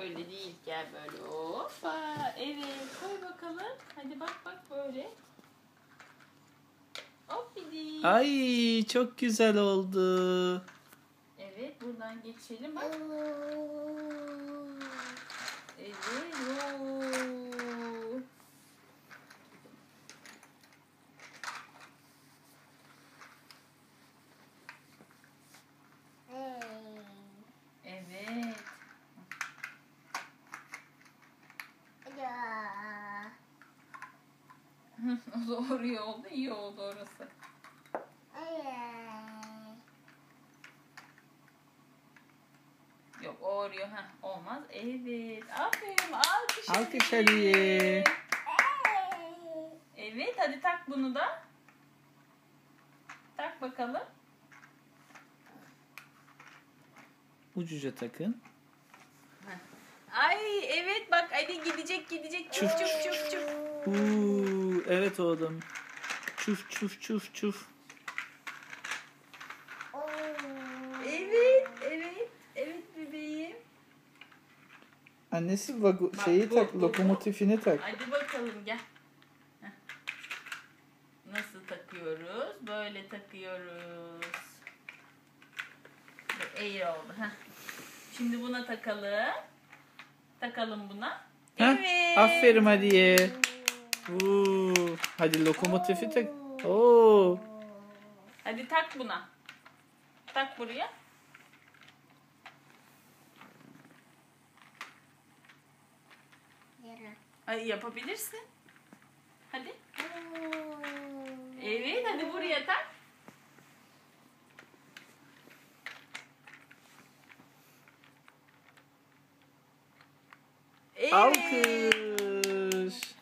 Öyle değil. Gel böyle. Hoppa. Evet. Koy bakalım. Hadi bak bak böyle. Hop bir Ay çok güzel oldu. Evet. Buradan geçelim. Bak. Evet. Oo. Evet. O da oraya oldu. iyi oldu orası. Yok o oraya. Heh, olmaz. Evet. Aferin. Alkış. Alkış. Ali'ye. Evet. Hadi tak bunu da. Tak bakalım. Ucuca takın. Ay evet bak Ali gidecek gidecek. Çuf çuf çuf çuf. Uuu, evet oğlum. Çuf çuf çuf çuf. Evet evet. Evet bebeğim. Annesi vago Bak, şeyi bu, tak, bu, bu. lokomotifini tak. Hadi bakalım gel. Heh. Nasıl takıyoruz? Böyle takıyoruz. Bu eğri oldu. Heh. Şimdi buna takalım. Takalım buna. Heh, Evet. Aferin Ali'ye. Uuu, hadi lokomotifi tak. Oo. Hadi tak buna. Tak buraya. Hadi yapabilirsin. Hadi. Evet hadi buraya tak. Evet. Alkış.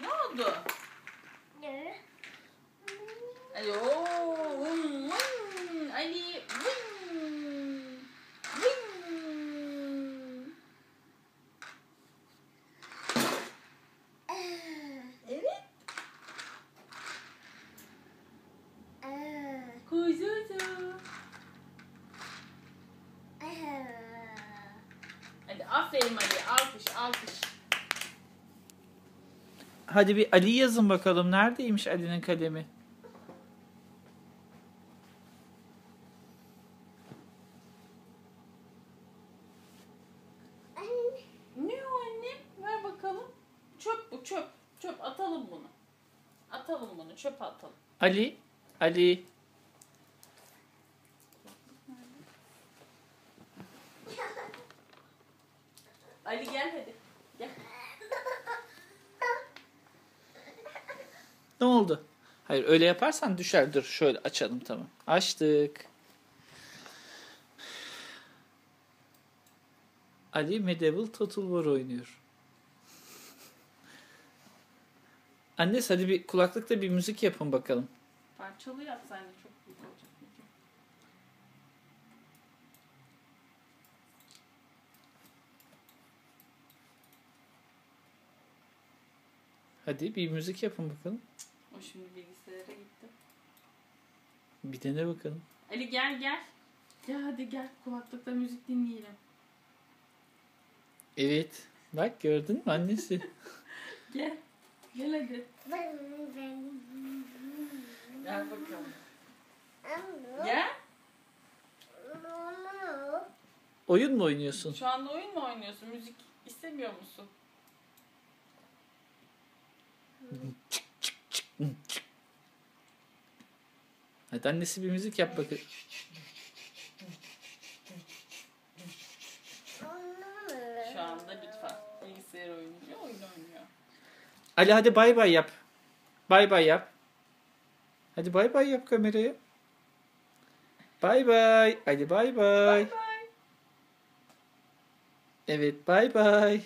Ne oldu? Ali ooo. vın, vın. Ali. vın, vın. Evet. Kuzuzu. Hadi aferin Ali. Alkış alkış. Hadi bir Ali yazın bakalım. Neredeymiş Ali'nin kalemi? Ne o annem? Ver bakalım. Çöp bu çöp. Çöp atalım bunu. Atalım bunu çöp atalım. Ali, Ali. Ali gel hadi. Gel. Ne oldu? Hayır öyle yaparsan düşer. Dur şöyle açalım tamam. Açtık. Ali Medieval Total War oynuyor. Annesi hadi bir kulaklıkta bir müzik yapın bakalım. Parçalı yapsaydın çok büyük olacak. Hadi bir müzik yapın bakalım. O şimdi bilgisayara gitti. Bir dene bakalım. Ali gel gel. Gel hadi gel kulaklıkta müzik dinleyelim. Evet. Bak gördün mü annesi? Gel. Gel hadi. Gel bakalım. Gel. Oyun mu oynuyorsun? Şu anda oyun mu oynuyorsun? Müzik istemiyor musun? Hadi annesi bir müzik yap bakalım. Şu anda lütfen. Bilgisayar oynuyor, oyun oynuyor. Ali hadi bay bay yap. Bay bay yap. Hadi bay bay yap kameraya. Bay bay. Hadi bay bay. Bye bye. Evet bay bay.